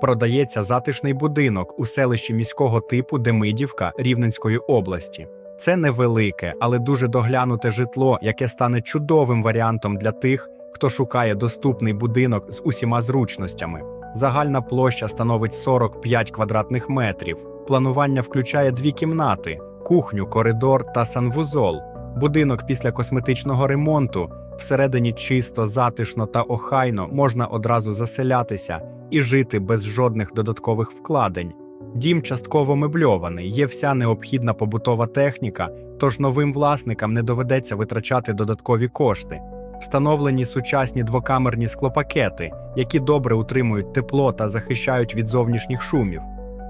продається затишний будинок у селищі міського типу Демидівка Рівненської області. Це невелике, але дуже доглянуте житло, яке стане чудовим варіантом для тих, хто шукає доступний будинок з усіма зручностями. Загальна площа становить 45 квадратних метрів. Планування включає дві кімнати: кухню, коридор та санвузол. Будинок після косметичного ремонту всередині чисто, затишно та охайно можна одразу заселятися і жити без жодних додаткових вкладень. Дім частково мебльований, є вся необхідна побутова техніка, тож новим власникам не доведеться витрачати додаткові кошти. Встановлені сучасні двокамерні склопакети, які добре утримують тепло та захищають від зовнішніх шумів.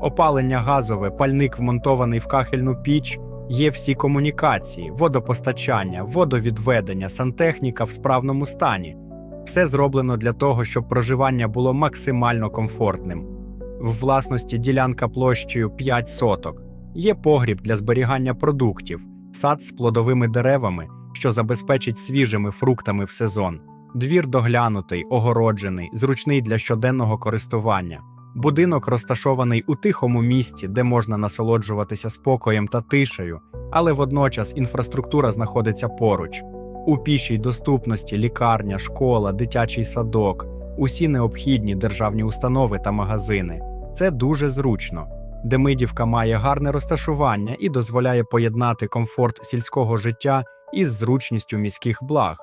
Опалення газове, пальник вмонтований в кахельну піч, є всі комунікації, водопостачання, водовідведення, сантехніка в справному стані. Все зроблено для того, щоб проживання було максимально комфортним. В власності ділянка площею 5 соток. Є погріб для зберігання продуктів, сад з плодовими деревами, що забезпечить свіжими фруктами в сезон. Двір доглянутий, огороджений, зручний для щоденного користування. Будинок розташований у тихому місці, де можна насолоджуватися спокоєм та тишею, але водночас інфраструктура знаходиться поруч. У пішій доступності лікарня, школа, дитячий садок, усі необхідні державні установи та магазини. Це дуже зручно. Демидівка має гарне розташування і дозволяє поєднати комфорт сільського життя із зручністю міських благ.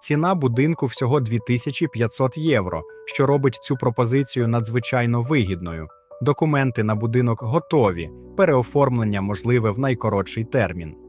Ціна будинку всього 2500 євро, що робить цю пропозицію надзвичайно вигідною. Документи на будинок готові, переоформлення можливе в найкоротший термін.